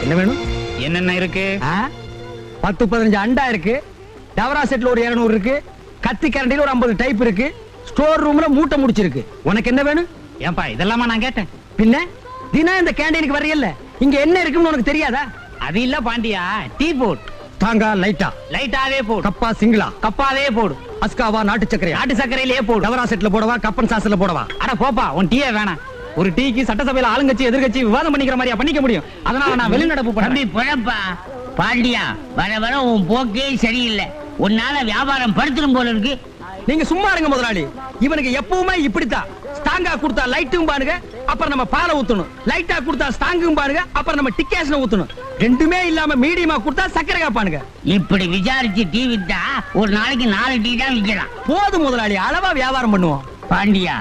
என்ன வேணும்? என்னென்ன இருக்கு? பத்து பதினஞ்சு அண்டா இருக்கு. டவரா செட்ல ஒரு இருநூறு இருக்கு. கத்தி கரண்டில ஒரு ஐம்பது டைப் இருக்கு. ஸ்டோர் ரூம்ல மூட்டை முடிச்சிருக்கு. உனக்கு என்ன வேணும்? ஏன்பா இதெல்லாமா நான் கேட்டேன். பின்ன? தினம் இந்த கேண்டீனுக்கு வரையல்ல இங்க என்ன இருக்குன்னு உனக்கு தெரியாதா? அது இல்ல பாண்டியா. Tea boat. தாங்கா லைட்டா லைட்டாவே போடு. கப்பா சிங்கிளா? கப்பாவே போடு. அஸ்காவா நாட்டு சக்கரையா நாட்டு சர்க்கரையிலே போடு. டவரா செட்ல போடவா கப்பன் சாஸ்ல போடவா? அட போப்பா உன் டீயே வேணாம். ஒரு டீக்கு சட்டசபையில ஆளுங்கட்சி எதிர்கட்சி விவாதம் பண்ணிக்கிற மாதிரியா பண்ணிக்க முடியும். அதனால நான் வெளிநடப்பு பண்ணி பிழப்பா. பாண்டியா வர வர உன் போக்கே சரியில்லை. உன்னால வியாபாரம் படுத்துடும் போல இருக்கு. நீங்க சும்மா இருங்க முதலாளி. இவனுக்கு எப்பவுமே இப்படித்தான். ஸ்டாங்கா கொடுத்தா லைட்டும் பாருங்க அப்புறம் நம்ம பாலை ஊத்தணும். லைட்டா கொடுத்தா ஸ்டாங்கும் பாருங்க அப்புறம் நம்ம டிக்கேஷன் ஊத்தணும். ரெண்டுமே இல்லாம மீடியமா கொடுத்தா சக்கரை காப்பானுங்க. இப்படி விசாரிச்சு டீ வித்தா ஒரு நாளைக்கு நாலு டீ தான் விற்கலாம். போதும் முதலாளி அளவா வியாபாரம் பண்ணுவோம். பாண்டியா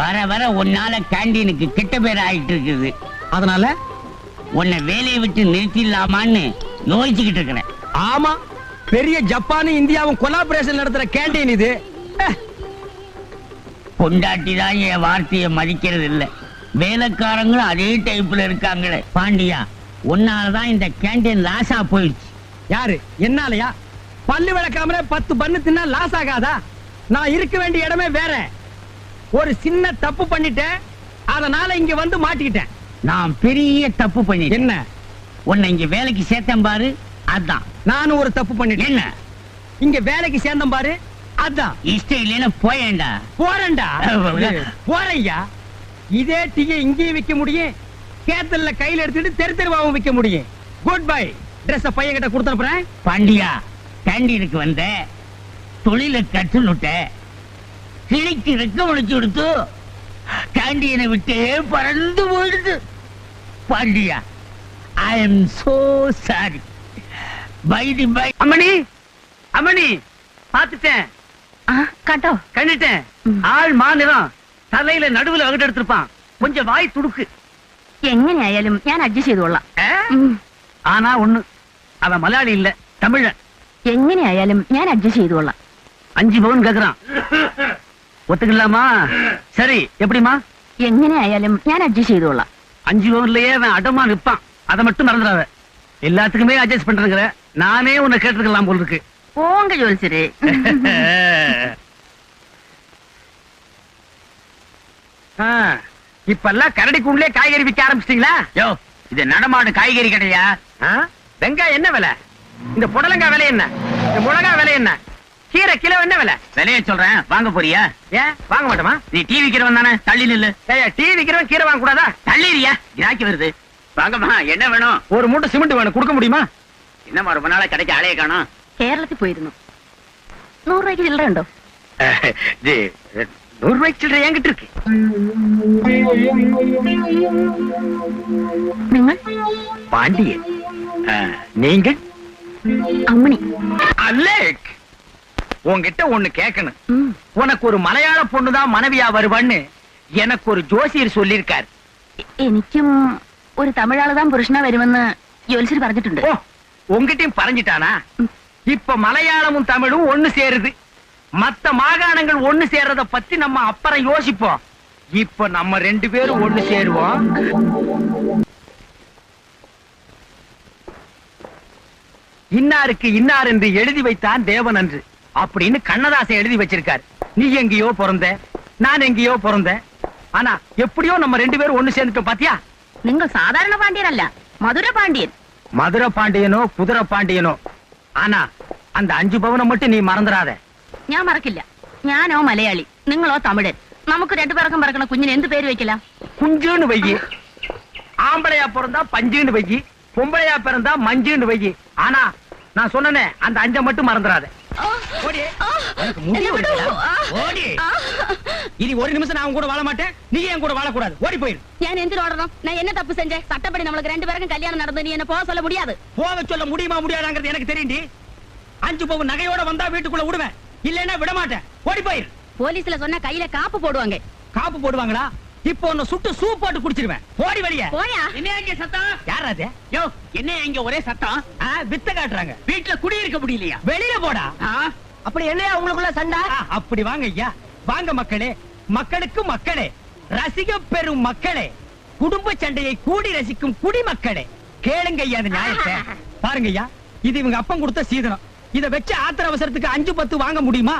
வர வர உன்னால கேண்டீனுக்கு கெட்ட பேர் ஆயிட்டு இருக்குது. அதனால? உன்னை வேலையை விட்டு நிறுத்திடலாமான்னு யோசிச்சுக்கிட்டு இருக்கிறேன். ஆமா பெரிய ஜப்பானும் இந்தியாவும் கொலாபரேஷன் நடத்துற கேண்டீன் இது. பொண்டாட்டி தான் என் வார்த்தையை மதிக்கிறது இல்ல வேலைக்காரங்களும் அதே டைப்ல இருக்காங்களே. பாண்டியா உன்னாலதான் இந்த கேண்டீன் லாஸா போயிடுச்சு. யாரு? என்னாலயா? பல்லு விளக்காமலே பத்து பண்ணு தின்னா லாஸ் ஆகாதா? நான் இருக்க வேண்டிய இடமே வேற. ஒரு சின்ன தப்பு பண்ணிட்டேன். அதனால இங்க வந்து மாட்டிக்கிட்டேன். நான் பெரிய தப்பு பண்ணிட்டேன். என்ன? உன்னை இங்க வேலைக்கு சேர்த்தேன் பாரு. அதான். நானும் ஒரு தப்பு பண்ணிட்டேன். என்ன? இங்க வேலைக்கு சேர்ந்தேன் பாரு. அதான். இஷ்டம் இல்லைன்னு போயேன்டா போறேன்டா. போறையா இதே டீயை இங்கேயும் விக்க முடியும். கேத்தல்ல கையில எடுத்துட்டு தெரு தெருவாவும் விக்க முடியும். குட் பை ட்ரெஸ் பையன் கிட்ட கொடுத்துறேன் பாண்டியா கேண்டீனுக்கு வந்த தொழில கற்றுனுட்ட. கிழிக்கு ரெக்க முடிச்சு கொடுத்து கேண்டீனை விட்டே பறந்து போயிடுது. Pandya I am so sorry by the by அம்மணி அம்மணி பாத்துட்டேன் കണ്ടോ கண்டுட்டேன் ம். ஆள் மாநிலம் தலையில நடுவுல வகுட்டு எடுத்திருப்பான் கொஞ்சம் வாய் துடுக்கு എങ്ങനെയായാലും ഞാൻ അഡ്ജസ്റ്റ് ചെയ്തോളാം ஆ? ഉം. ஆனா ஒண்ணு அவன் மலையாளி இல்ல தமிழன் എങ്ങനെയായാലും ഞാൻ അഡ്ജസ്റ്റ് ചെയ്തോളാം அஞ்சு பவுன் கேக்குறான் ஒத்துக்கலாமா சரி எப்படிமா എങ്ങനെയായാലും ഞാൻ അഡ്ജസ്റ്റ് ചെയ്തോളാം அஞ்சு பவுன்லயே அவன் அடமா நிப்பான் அதை மட்டும் மறந்துடாத எல்லாத்துக்குமே அட்ஜஸ்ட் பண்றேங்கிற நானே உன்னை கேட்டுருக்கலாம் போல இருக்கு പോങ്ക ജോലിസര് ஆ, இப்பெல்லாம் கரடிக்குள்ளே காய்கறி விற்க ஆரம்பிச்சிட்டீங்களா யோ இது நடமாடு காய்கறி கடையா ஆ? வெங்காயம் என்ன விலை இந்த புடலங்காய் விலை என்ன இந்த மிளகாய் விலை என்ன கீரை கிலோ என்ன விலை விலைய சொல்றேன் வாங்க போறியா ஏன் வாங்க மாட்டோமா நீ டீ விக்கிறவன் தானே தள்ளி நில்லு ஏய்யா, டீ விக்கிறவன் கீரை வாங்க கூடாதா தள்ளிறியா கிராக்கி வருது வாங்கம்மா என்ன வேணும் ஒரு மூட்டை சிமெண்ட் வேணும் கொடுக்க முடியுமா என்னம்மா ரொம்ப நாளா கடைக்கு ஆளைய காணோம் കേരളത്തിൽ പോയിരുന്നു നൂറ് രൂപയ്ക്ക് ചില്ലറ ഉണ്ടോ இது நூறு ரூபாய்க்கு சில்லறை என்கிட்ட இருக்கு നിങ്ങൾ பாண்டியன் நீங்க അമ്മണി அலேக் உன்கிட்ட ஒண்ணு கேட்கணும் ഉം. உனக்கு ஒரு மலையாள பொண்ணுதான் மனைவியா வருவான்னு எனக்கு ஒரு ஜோசியர் சொல்லியிருக்காரு എ- എനിക്കും ഒരു തമിഴാള് താൻ പുരുഷനാ വരുമെന്ന് ജോലിസര് പറഞ്ഞിട്ടുണ്ട് ஓ உங்ககிட்டயும் பறஞ்சிட்டானா ம். இப்ப மலையாளமும் தமிழும் ஒண்ணு சேருது. மத்த மாகாணங்கள் ஒண்ணு சேர்றத பத்தி நம்ம அப்புறம் யோசிப்போம். இப்ப நம்ம ரெண்டு பேரும் ஒண்ணு சேருவோம். இன்னாருக்கு இன்னார் என்று எழுதி வைத்தான் தேவன் என்று அப்படின்னு கண்ணதாசன் எழுதி வச்சிருக்காரு. நீ எங்கேயோ பிறந்த நான் எங்கேயோ பிறந்த. ஆனா எப்படியோ நம்ம ரெண்டு பேரும் ஒண்ணு சேர்ந்துட்டோம் பாத்தியா? நீங்க சாதாரண பாண்டியன் அல்ல மதுரை பாண்டியன். மதுரை பாண்டியனோ குதிரை பாண்டியனோ? ஆனா அந்த அஞ்சு பவனை மட்டும் நீ மறந்துடாத ഞാൻ മറക്കില്ല ഞാനോ മലയാളി നിങ്ങളോ തമിഴൻ നമുക്ക് രണ്ടുപേർക്കും പറക്കണ കുഞ്ഞിന് എന്ത് പേര് വെക്കലാം குஞ்சுன்னு வையி ஆம்பளையா பிறந்தா பஞ்சுன்னு வையி பொம்பளையா பிறந்தா மஞ்சுன்னு வையி ஆனா நான் சொன்னனே அந்த அஞ்ச மட்டும் மறந்துடாத ஓடி. வாழ மாட்டேன். நீ கூட வாழக்கூடாது? ஓடி போயிரு. நான் எந்திர ஓடணும்? நான் என்ன தப்பு செஞ்சேன்? சட்டப்படி நம்மளுக்கு ரெண்டு பேருக்கும் கல்யாணம் நடந்து நீ என்ன போக சொல்ல முடியாது. போக சொல்ல முடியுமா முடியாதாங்கிறது எனக்கு தெரியும்டி. அஞ்சு பவுன் நகையோட வந்தா வீட்டுக்குள்ள விடுவேன். இல்லைன்னா விட மாட்டேன் ஓடி போயிரு. போலீஸ்ல சொன்னா கையில காப்பு போடுவாங்க. காப்பு போடுவாங்களா? இப்போ உன்னை சுட்டு சூப் போட்டு குடிச்சிருவேன் போடி வெளிய. போயா? என்ன இங்க சத்தம்? யார் அது? யோ என்ன இங்க ஒரே சத்தம்? வித்த காட்டுறாங்க. வீட்டுல குடியிருக்க முடியலையா? வெளியில போடா? அப்படி என்னையா உங்களுக்குள்ள சண்டை? அப்படி வாங்க ஐயா. வாங்க மக்களே. மக்களுக்கு மக்களே. ரசிக பெறும் மக்களே. குடும்ப சண்டையை கூடி ரசிக்கும் குடிமக்களே கேளுங்க ஐயா அந்த நியாயத்தை. பாருங்க ஐயா. இது இவங்க அப்பன் கொடுத்த சீதனம். இத வச்சு ஆத்திர அவசரத்துக்கு அஞ்சு பத்து வாங்க முடியுமா?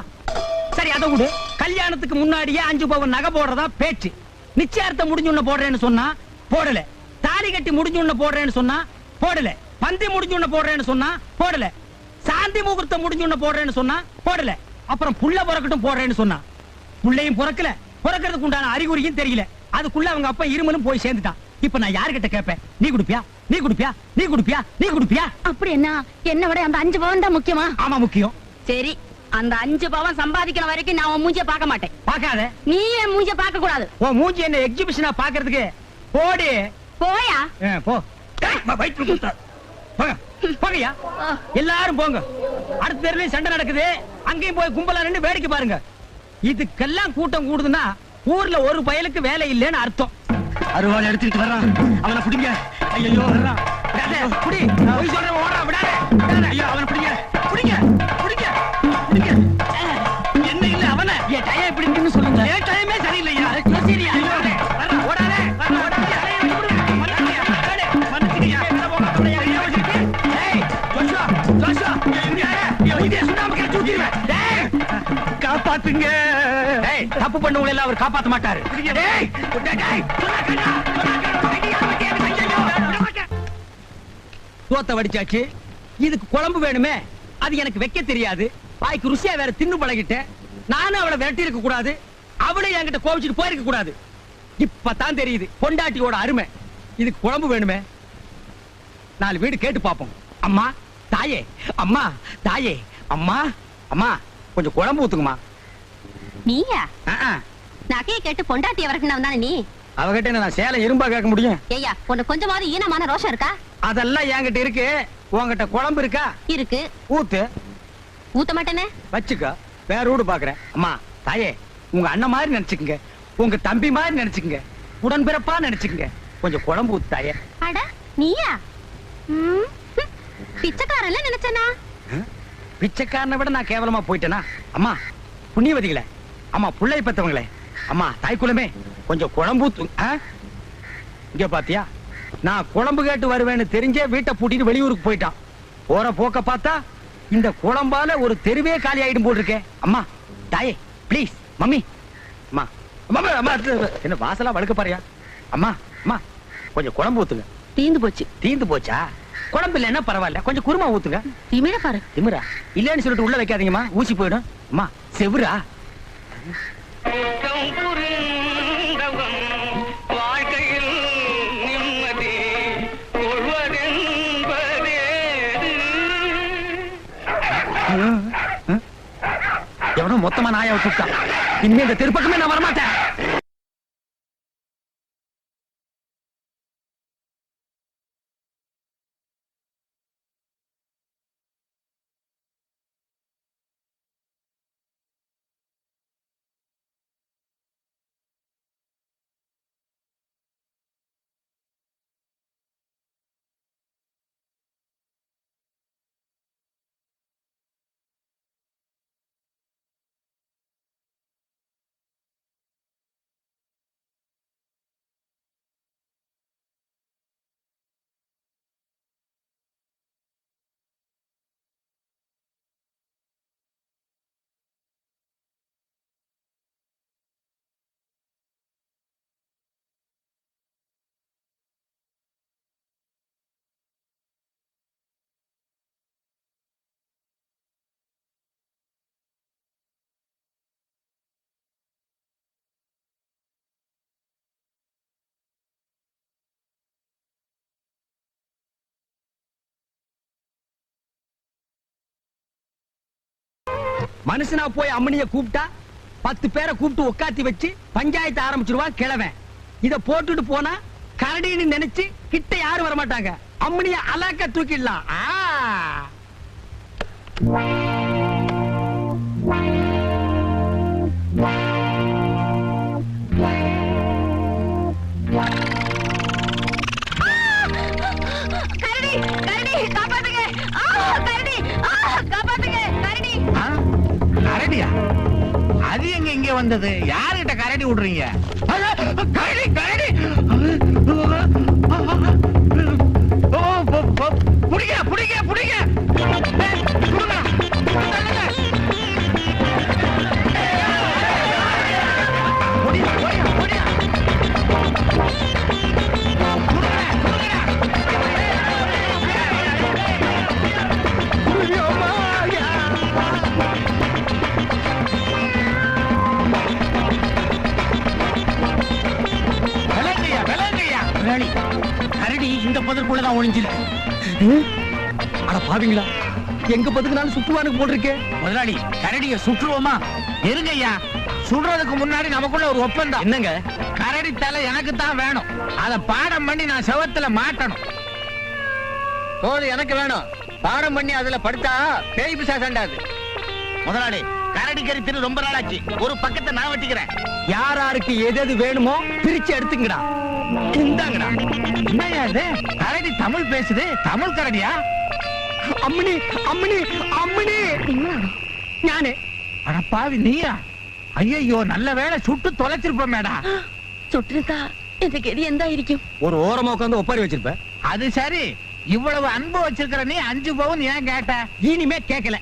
சரி அதை விடு. கல்யாணத்துக்கு முன்னாடியே அஞ்சு பவன் நகை போடுறதா பேச்சு. நிச்சயார்த்தம் முடிஞ்சுன்ன போடுறேன்னு சொன்னா போடல. தாலி கட்டி முடிஞ்சுன்ன போடுறேன்னு சொன்னா போடல. பந்தி முடிஞ்சுன்ன போடுறேன்னு சொன்னா போடல. சாந்தி முகூர்த்தம் முடிஞ்சுன்ன போடுறேன்னு சொன்னா போடல. அப்புறம் புள்ள பிறக்கட்டும் போடுறேன்னு சொன்னா. புள்ளையும் பிறக்கல. பிறக்கிறதுக்கு உண்டான அறிகுறியும் தெரியல. அதுக்குள்ள அவங்க அப்பா இருமலும் போய் சேர்ந்துட்டான். இப்ப நான் யாருகிட்ட கேட்பேன் நீ குடுப்பியா? நீ குடுப்பியா? நீ குடுப்பியா? நீ குடுப்பியா? அப்படி என்ன என்ன விட அந்த அஞ்சு பவன் தான் முக்கியமா? ஆமா முக்கியம். சரி. அந்த அஞ்சு பவன் சம்பாதிக்கிற வரைக்கும் நான் உன் மூஞ்சிய பார்க்க மாட்டேன். பாக்காத நீ என் மூஞ்சிய பார்க்க கூடாது உன் மூஞ்சி என்ன எக்ஸிபிஷனா பாக்குறதுக்கு போடி. போயா? போ. டேய், வ- வயிற்றுல குத்துற. போங்க. போங்கய்யா. ஆ. எல்லாரும் போங்க. அடுத்த தெருலயும் சண்டை நடக்குது. அங்கேயும் போய் கும்பலா நின்னு வேடிக்கை பாருங்க. இதுக்கெல்லாம் கூட்டம் கூடுதுன்னா ஊர்ல ஒரு பயலுக்கு வேலை இல்லைன்னு அர்த்தம். அருவாள் எடுத்துட்டு வர்றான். அவனை பிடிங்க. ஐயோ வர்றான். பொய் சொல்றவன் ஓடுறான், விடாதே. என் டயம் எப்படி இருக்குன்னு சொல்லுங்க. என் டைமே சரியில்லையா? சரியா, ஓடாதே, ஓடாதே, காப்பாத்துங்க. தப்பு எல்லாம் அவர் காப்பாத்த மாட்டாரு. சோத்த வடிச்சாச்சு. இதுக்கு குழம்பு வேணுமே. அது எனக்கு வைக்க தெரியாது. வாய்க்கு ருசியா வேற தின்னு பழகிட்டேன். நானும் அவளை விரட்டி இருக்க கூடாது. அவளும் என்கிட்ட கோவிச்சுட்டு போயிருக்க கூடாது. இப்பதான் தெரியுது பொண்டாட்டியோட அருமை. இதுக்கு குழம்பு வேணுமே? நாலு வீடு கேட்டு பாப்போம் அம்மா தாயே அம்மா தாயே அம்மா அம்மா கொஞ்சம் குழம்பு ஊத்துங்கம்மா. நீயா. நகையை கேட்டு பொண்டாட்டிய வரக்கணும் தானே நீ? அவகிட்ட என்ன நான் சேலை இரும்பா கேட்க முடியும்? ஏய்யா உனக்கு கொஞ்சமாவது ஈனமான ரோஷம் இருக்கா? அதெல்லாம் என்கிட்ட இருக்கு. உன்கிட்ட குழம்பு இருக்கா? இருக்கு. ஊத்து. ஊத்த மாட்டேனே வச்சுக்க. வேற வீடு பாக்குறேன். அம்மா தாயே உங்க அண்ணன் மாதிரி நினைச்சுக்கங்க. உங்க தம்பி மாதிரி நினைச்சுக்கங்க. உடன்பிறப்பா நினைச்சுக்கங்க. கொஞ்சம் குழம்பு ஊத்து தாயே. அட நீயா? பிச்சைக்காரன்ல நினைச்சனா? பிச்சைக்காரனை விட நான் கேவலமா போயிட்டேனா? அம்மா புண்ணியவதிகளே. அம்மா புள்ளை பெத்தவங்களே. அம்மா தாய்க்குலமே கொஞ்சம் குழம்பு ஊத்து? இங்க பாத்தியா? நான் குழம்பு கேட்டு வருவேன்னு தெரிஞ்சே வீட்டை பூட்டிட்டு வெளியூருக்கு போயிட்டான். போற போக்க பார்த்தா இந்த குழம்பால ஒரு தெருவே காலி ஆயிடும் போல் இருக்கே அம்மா தாயே ப்ளீஸ் மம்மி. அம்மா அம்மா, அம்மா, அம்மா, என்ன வாசலா வழுக்க பாரியா. அம்மா அம்மா கொஞ்சம் குழம்பு ஊத்துங்க. தீந்து போச்சு. தீந்து போச்சா? குழம்பு இல்லைன்னா பரவாயில்ல. கொஞ்சம் குருமா ஊத்துங்க. திமிர பாரு. திமிரா? இல்லன்னு சொல்லிட்டு உள்ள வைக்காதீங்கம்மா. ஊசி போயிடும். அம்மா செவுரா எவனோ மொத்தமா நாயை விட்டுட்டான் இனிமே இந்த திருப்பக்கமே நான் மனுஷனா போய் அம்மனிய கூப்பிட்டா பத்து பேரை கூப்பிட்டு உட்காத்தி வச்சு பஞ்சாயத்து ஆரம்பிச்சிருவான் கிழவன். இத போட்டுட்டு போனா கரடின்னு நினைச்சு கிட்ட யாரும் வர மாட்டாங்க அம்மனிய அலாக்க தூக்கிடலாம். ஆ. அது எங்க இங்க வந்தது யாருகிட்ட கரடி விடுறீங்க கரடி கரடி ஓ, புடிங்க புடிங்க புடிங்க புதற்குள்ளதான் ஒளிஞ்சிருக்கு அட பாவீங்களா எங்க பதுக்குனாலும் சுற்றுவானுக்கு போட்டிருக்கே. முதலாளி கரடிய சுற்றுவோமா? இருங்கய்யா. சுடுறதுக்கு முன்னாடி நமக்குள்ள ஒரு ஒப்பந்தம். என்னங்க? கரடி தலை எனக்கு தான் வேணும். அத பாடம் பண்ணி நான் செவத்துல மாட்டணும். தோல் எனக்கு வேணும். பாடம் பண்ணி அதுல படுத்தா பேய் பிசாசாண்டாது முதலாளி கரடி கறி ரொம்ப நாளாச்சு. ஒரு பக்கத்தை நான் வெட்டிக்கிறேன். யார் யாருக்கு எது எது வேணுமோ பிரிச்சு எடுத்துங்கடா. இந்தாங்கடா என்னையா இது? கரடி தமிழ் பேசுது. தமிழ் கரடியா? அம்மணி அம்மணி அம்மணி ஞானே அடப்பாவி நீயா? ஐயோ நல்ல வேலை சுட்டு தொலைச்சிருப்பமேடா. சுட்டுருந்தா இந்த கெதி எந்தாயிருக்கும் ஒரு ஓரமா உட்காந்து ஒப்பாரி வச்சிருப்ப. அது சரி. இவ்வளவு அன்பு வச்சிருக்கிற நீ அஞ்சு பவுன் ஏன் கேட்ட? இனிமே கேட்கல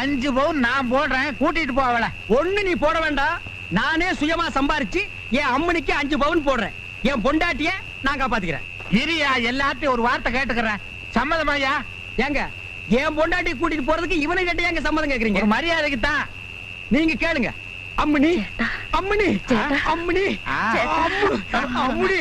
அஞ்சு பவுன் நான் போடுறேன். கூட்டிட்டு போவல ஒண்ணு நீ போட வேண்டாம். நானே சுயமா சம்பாரிச்சு என் அம்மனுக்கு அஞ்சு பவுன் போடுறேன். என் பொண்டாட்டிய நான் காப்பாத்திக்கிறேன். இரியா எல்லாத்தையும் ஒரு வார்த்தை கேட்டுக்கிறேன். சம்மதமாயா ஏங்க என் பொண்டாட்டி கூட்டிட்டு போறதுக்கு இவனை கிட்ட ஏங்க சம்மதம் கேக்குறீங்க? மரியாதைக்கு தான். நீங்க கேளுங்க. அம்மனி அம்மனி சேட்டா. அம்மனி ஆ. அம்மு, அம்மனி.